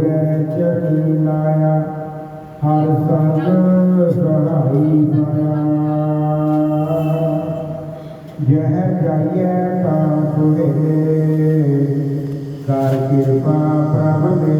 ਪੂਰੇ ਚਰਨੀ ਲਾਇਆ ਹਰ ਸੰਗ ਸਹਾਈ ਪਾਇਆ ਜਹ ਜਾਈਏ ਤਾਂ ਸੁਹੇਲੇ ਕਰ ਕਿਰਪਾ ਪ੍ਰਭ ਮੇਰੇ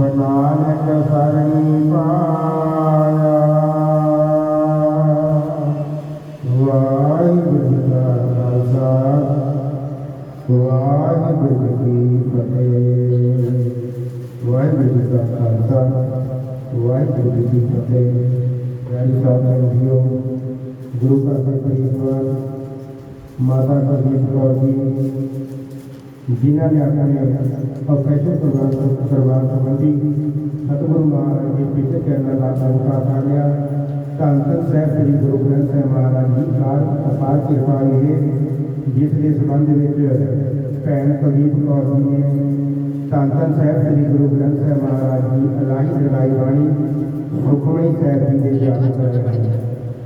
ਗੁਰੂ ਨਾਨਕ ਸਰਣੀ ਪਾਇਆ। ਵਾਹਿਗੁਰੂ ਦਾ ਖਾਲਸਾ, ਵਾਹਿਗੁਰੂ ਜੀ ਫਤਿਹ। ਵਾਹਿਗੁਰੂ ਦਾ ਖਾਲਸਾ, ਵਾਹਿਗੁਰੂ ਜੀ ਫਤਿਹ। ਪਿਆਰੇ ਸਾਥੀਓ ਗੁਰੂ ਘਰ ਦੇ ਪਰਿਵਾਰ, ਮਾਤਾ ਕਰਨੀ ਕੌਰ ਜੀ ਜਿਨ੍ਹਾਂ ਨੇ ਆਪਣੇ ਪ੍ਰੋਫੈਸ਼ਨ ਪ੍ਰੋਗਰਾਮ ਕਰਵਾਉਣ ਸੰਬੰਧੀ ਸਤਿਗੁਰੂ ਮਹਾਰਾਜ ਦੇ ਪਿੱਛੇ ਕਰਨ ਦਾ ਮੌਕਾ ਸਾੜਿਆ ਧੰਨ ਧੰਨ ਸਾਹਿਬ ਸ੍ਰੀ ਗੁਰੂ ਗ੍ਰੰਥ ਸਾਹਿਬ ਮਹਾਰਾਜ ਜੀ ਕਾਰ ਅਪਾਰ ਕਿਰਪਾ ਇਹ ਜਿਸ ਦੇ ਸੰਬੰਧ ਵਿੱਚ ਭੈਣ ਕੁਲਦੀਪ ਕੌਰ ਜੀ ਨੇ ਧੰਨ ਧੰਨ ਸਾਹਿਬ ਸ੍ਰੀ ਗੁਰੂ ਗ੍ਰੰਥ ਸਾਹਿਬ ਮਹਾਰਾਜ ਜੀ ਅਲਾਹੀ ਜਲਾਈ ਬਾਣੀ ਸੁਖਮਣੀ ਸਾਹਿਬ ਜੀ ਦੇ ਜਾਪ ਕਰ ਰਹੇ ਹਨ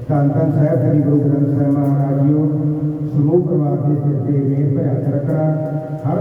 ਧੰਨ ਧੰਨ ਸਾਹਿਬ ਸ੍ਰੀ ਗੁਰੂ ਗ੍ਰੰਥ ਸਾਹਿਬ ਮਹਾਰਾਜ ਜੀਓ ਸਮੂਹ ਪਰਿਵਾਰ ਦੇ ਸਿਰ ਤੇ ਮੇਰ ਭਰਿਆ ਰੱਖਣਾ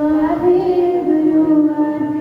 Владимир, Владимир.